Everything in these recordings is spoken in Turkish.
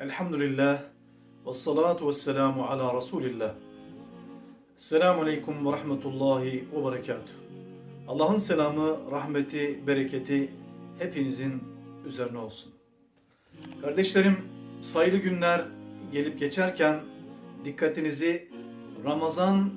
Elhamdülillah ve salatu ve selamu ala Resulillah. Selamun Aleyküm ve Rahmetullahi ve Berekatuhu. Allah'ın selamı, rahmeti, bereketi hepinizin üzerine olsun. Kardeşlerim, sayılı günler gelip geçerken dikkatinizi Ramazan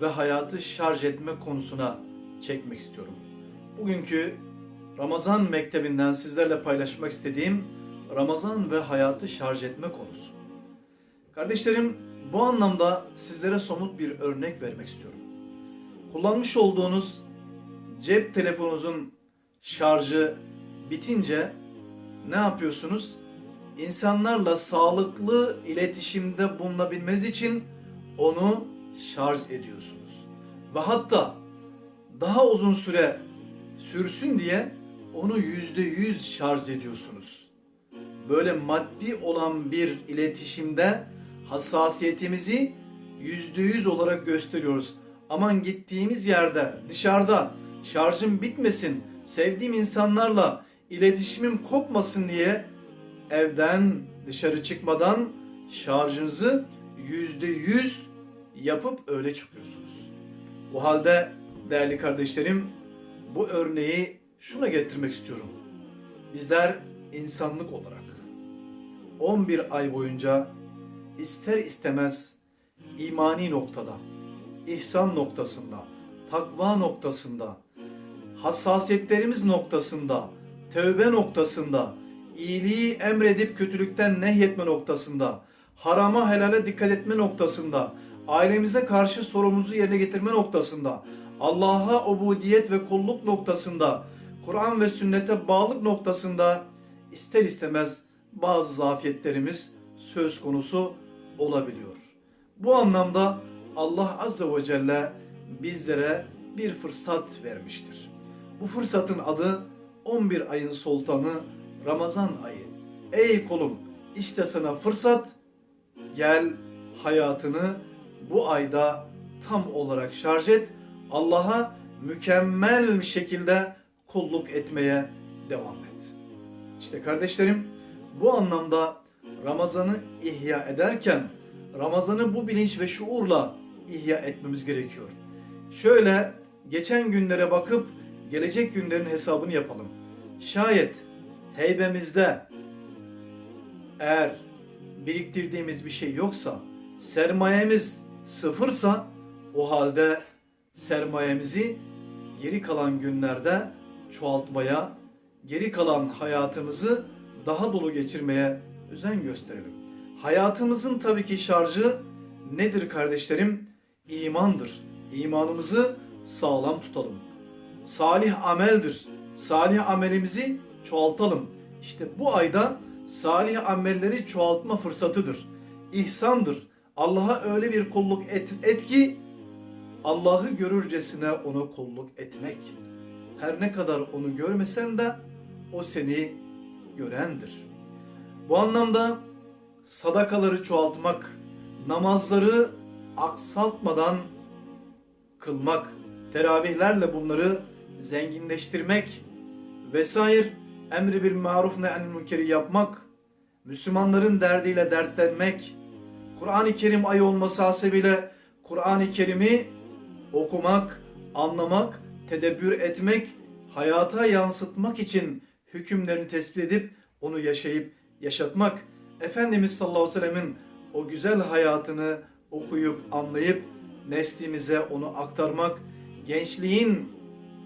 ve hayatı şarj etme konusuna çekmek istiyorum. Bugünkü Ramazan mektebinden sizlerle paylaşmak istediğim Ramazan ve hayatı şarj etme konusu. Kardeşlerim, bu anlamda sizlere somut bir örnek vermek istiyorum. Kullanmış olduğunuz cep telefonunuzun şarjı bitince ne yapıyorsunuz? İnsanlarla sağlıklı iletişimde bulunabilmeniz için onu şarj ediyorsunuz. Ve hatta daha uzun süre sürsün diye onu yüzde yüz şarj ediyorsunuz. Böyle maddi olan bir iletişimde hassasiyetimizi yüzde yüz olarak gösteriyoruz. Aman gittiğimiz yerde dışarıda şarjım bitmesin, sevdiğim insanlarla iletişimim kopmasın diye evden dışarı çıkmadan şarjınızı yüzde yüz yapıp öyle çıkıyorsunuz. Bu halde değerli kardeşlerim bu örneği şuna getirmek istiyorum. Bizler insanlık olarak 11 ay boyunca ister istemez imani noktada, ihsan noktasında, takva noktasında, hassasiyetlerimiz noktasında, tövbe noktasında, iyiliği emredip kötülükten nehyetme noktasında, harama helale dikkat etme noktasında, ailemize karşı sorumluluğumuzu yerine getirme noktasında, Allah'a ubudiyet ve kulluk noktasında, Kur'an ve sünnete bağlılık noktasında ister istemez bazı zafiyetlerimiz söz konusu olabiliyor. Bu anlamda Allah Azze ve Celle bizlere bir fırsat vermiştir. Bu fırsatın adı 11 ayın sultanı Ramazan ayı. Ey kulum işte sana fırsat gel hayatını bu ayda tam olarak şarj et. Allah'a mükemmel şekilde kulluk etmeye devam et. İşte kardeşlerim bu anlamda Ramazan'ı ihya ederken Ramazan'ı bu bilinç ve şuurla ihya etmemiz gerekiyor. Şöyle geçen günlere bakıp gelecek günlerin hesabını yapalım. Şayet heybemizde eğer biriktirdiğimiz bir şey yoksa, sermayemiz sıfırsa o halde sermayemizi geri kalan günlerde çoğaltmaya, geri kalan hayatımızı daha dolu geçirmeye özen gösterelim. Hayatımızın tabii ki şarjı nedir kardeşlerim? İmandır. İmanımızı sağlam tutalım. Salih ameldir. Salih amelimizi çoğaltalım. İşte bu ayda salih amelleri çoğaltma fırsatıdır. İhsandır. Allah'a öyle bir kulluk et, et ki Allah'ı görürcesine ona kulluk etmek. Her ne kadar onu görmesen de o seni görendir. Bu anlamda sadakaları çoğaltmak, namazları aksaltmadan kılmak, teravihlerle bunları zenginleştirmek vesaire emri bir maruf ne'en münkeri yapmak, Müslümanların derdiyle dertlenmek, Kur'an-ı Kerim ayı olması hasebiyle Kur'an-ı Kerim'i okumak, anlamak, tedebbür etmek, hayata yansıtmak için hükümlerini tespit edip onu yaşayıp yaşatmak. Efendimiz sallallahu aleyhi ve sellemin o güzel hayatını okuyup anlayıp neslimize onu aktarmak, gençliğin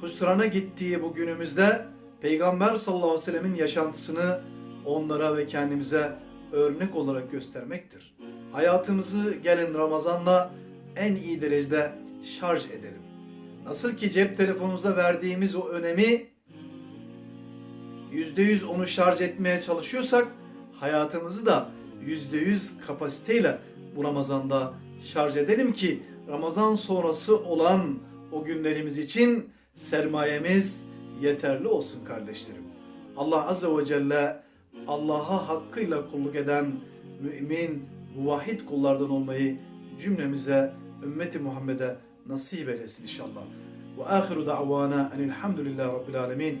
husrana gittiği bu günümüzde Peygamber sallallahu aleyhi ve sellemin yaşantısını onlara ve kendimize örnek olarak göstermektir. Hayatımızı gelin Ramazan'la en iyi derecede şarj edelim. Nasıl ki cep telefonumuza verdiğimiz o önemi %100 onu şarj etmeye çalışıyorsak hayatımızı da %100 kapasiteyle bu Ramazan'da şarj edelim ki Ramazan sonrası olan o günlerimiz için sermayemiz yeterli olsun kardeşlerim. Allah Azze ve Celle Allah'a hakkıyla kulluk eden mümin, muvahhid kullardan olmayı cümlemize, ümmeti Muhammed'e nasip eylesin inşallah. Ve ahiru da'vana enilhamdülillahi rabbil alemin